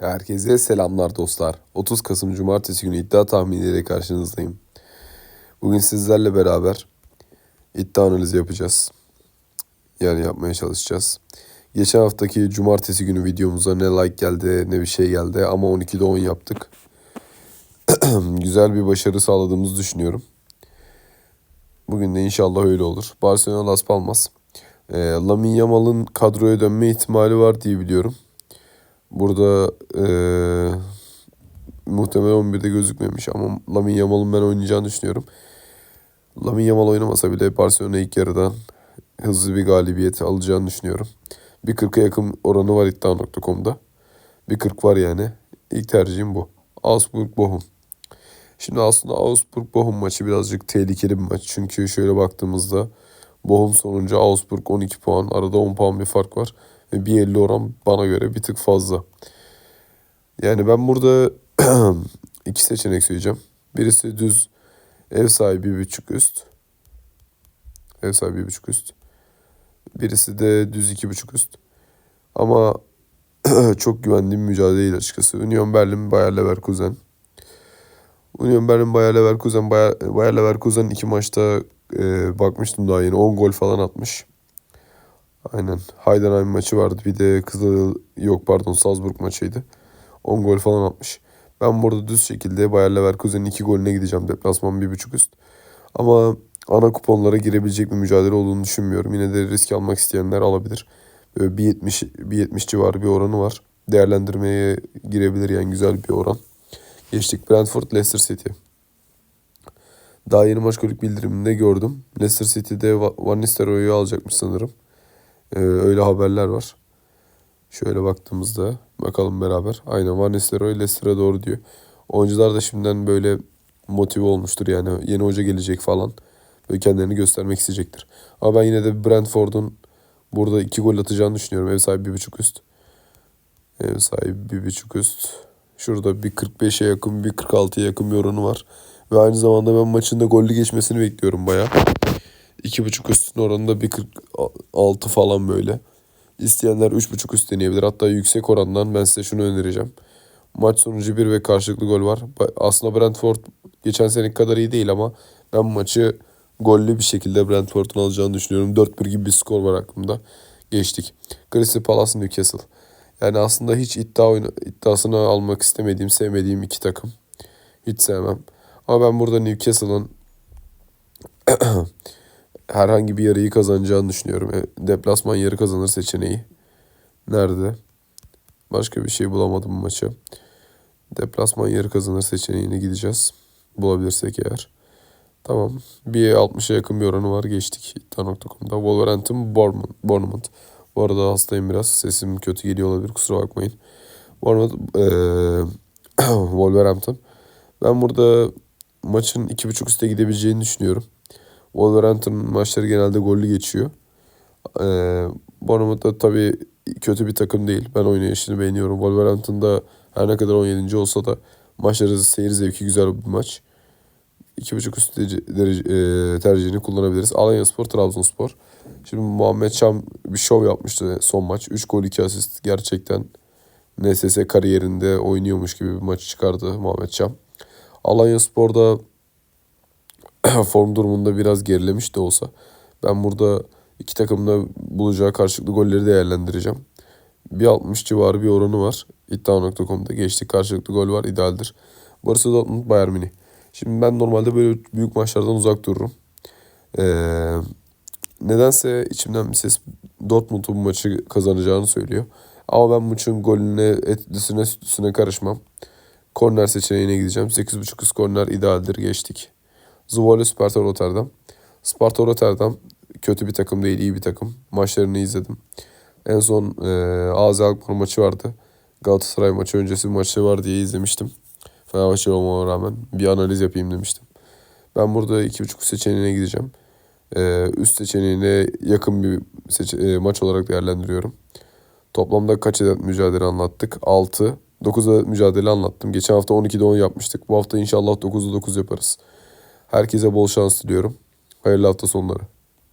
Herkese selamlar dostlar. 30 Kasım Cumartesi günü iddia tahminleriyle karşınızdayım. Bugün sizlerle beraber iddia analizi yapacağız. Yani yapmaya çalışacağız. Geçen haftaki Cumartesi günü videomuza ne like geldi ne bir şey geldi ama 12'de 10 yaptık. Güzel bir başarı sağladığımızı düşünüyorum. Bugün de inşallah öyle olur. Barcelona Las Palmas. E, Lamine Yamal'ın kadroya dönme ihtimali var diye biliyorum. Burada eee muhtemelen 11'de gözükmemiş ama Lamine Yamal'ın ben oynayacağını düşünüyorum. Lamine Yamal oynamasa bile Barcelona ilk yarıdan hızlı bir galibiyet alacağını düşünüyorum. Bir 40'a yakın oranı var iddia.com'da. Bir 40 var yani. İlk tercihim bu. Augsburg Bochum. Şimdi aslında Augsburg Bochum maçı birazcık tehlikeli bir maç. Çünkü şöyle baktığımızda Bochum sonuncu Augsburg 12 puan. Arada 10 puan bir fark var. Ve 1.50 oran bana göre bir tık fazla. Yani ben burada iki seçenek söyleyeceğim. Birisi düz ev sahibi bir buçuk üst. Ev sahibi bir buçuk üst. Birisi de düz iki buçuk üst. Ama çok güvendiğim mücadele değil açıkçası. Union Berlin, Bayer Leverkusen. Union Berlin, Bayer Leverkusen, Bayer, Bayer Leverkusen iki maçta e, bakmıştım daha yeni. 10 gol falan atmış. Aynen. Heidenheim maçı vardı. Bir de Kızıl yok pardon Salzburg maçıydı. 10 gol falan atmış. Ben burada düz şekilde Bayer Leverkusen'in 2 golüne gideceğim. Deplasman 1.5 üst. Ama ana kuponlara girebilecek bir mücadele olduğunu düşünmüyorum. Yine de risk almak isteyenler alabilir. Böyle 1.70 1.70 civarı bir oranı var. Değerlendirmeye girebilir yani güzel bir oran. Geçtik Brentford Leicester City. Daha yeni maç golük bildiriminde gördüm. Leicester City'de Van Nistelrooy'u alacakmış sanırım. Ee, öyle haberler var. Şöyle baktığımızda bakalım beraber. Aynen Van Nistelrooy Leicester'a doğru diyor. Oyuncular da şimdiden böyle motive olmuştur yani. Yeni hoca gelecek falan. Böyle kendilerini göstermek isteyecektir. Ama ben yine de Brentford'un burada iki gol atacağını düşünüyorum. Ev sahibi bir buçuk üst. Ev sahibi bir buçuk üst. Şurada bir 45'e yakın bir 46'ya yakın bir oranı var. Ve aynı zamanda ben maçın da gollü geçmesini bekliyorum bayağı. 2.5 üstün oranında bir 46 falan böyle. İsteyenler 3.5 üst deneyebilir. Hatta yüksek orandan ben size şunu önereceğim. Maç sonucu 1 ve karşılıklı gol var. Aslında Brentford geçen seneki kadar iyi değil ama ben maçı gollü bir şekilde Brentford'un alacağını düşünüyorum. 4-1 gibi bir skor var aklımda. Geçtik. Crystal Palace Newcastle. Yani aslında hiç iddia oyunu, iddiasını almak istemediğim, sevmediğim iki takım. Hiç sevmem. Ama ben burada Newcastle'ın herhangi bir yarıyı kazanacağını düşünüyorum. E, deplasman yarı kazanır seçeneği. Nerede? Başka bir şey bulamadım bu maça. Deplasman yarı kazanır seçeneğine gideceğiz. Bulabilirsek eğer. Tamam. Bir 60'a yakın bir oranı var. Geçtik iddia.com'da. Wolverhampton. Bournemouth. Bu arada hastayım biraz. Sesim kötü geliyor olabilir. Kusura bakmayın. Bournemouth ee, Wolverhampton. Ben burada maçın 2.5 üste gidebileceğini düşünüyorum. Wolverhampton maçları genelde gollü geçiyor. Ee, Bournemouth da tabii kötü bir takım değil. Ben oynayışını beğeniyorum. Wolverhampton'da her ne kadar 17. olsa da maçları seyir zevki güzel bir maç. 2.5 üst derece, e, tercihini kullanabiliriz. Alanya Spor, Trabzonspor. Şimdi Muhammed Çam bir şov yapmıştı son maç. 3 gol 2 asist. Gerçekten NSS kariyerinde oynuyormuş gibi bir maç çıkardı Muhammed Çam. Alanya Spor'da form durumunda biraz gerilemiş de olsa ben burada iki takımda bulacağı karşılıklı golleri değerlendireceğim. Bir 60 civarı bir oranı var. İddia.com'da geçtik karşılıklı gol var idealdir. Borussia Dortmund Bayern Münih. Şimdi ben normalde böyle büyük maçlardan uzak dururum. Ee, nedense içimden bir ses Dortmund'un bu maçı kazanacağını söylüyor. Ama ben maçın golüne, etlisine, sütüsüne karışmam. Korner seçeneğine gideceğim. 8.5 üst korner idealdir geçtik. Zwolle Sparta Rotterdam. Sparta Rotterdam kötü bir takım değil, iyi bir takım. Maçlarını izledim. En son e, AZ Alkmaar maçı vardı. Galatasaray maçı öncesi bir maçı var diye izlemiştim. Fenerbahçe olmama rağmen bir analiz yapayım demiştim. Ben burada 2.5 seçeneğine gideceğim. E, üst seçeneğine yakın bir seçe- e, maç olarak değerlendiriyorum. Toplamda kaç adet mücadele anlattık? 6. 9 adet mücadele anlattım. Geçen hafta 12'de 10 yapmıştık. Bu hafta inşallah 9'da 9 yaparız. Herkese bol şans diliyorum. Hayırlı hafta sonları.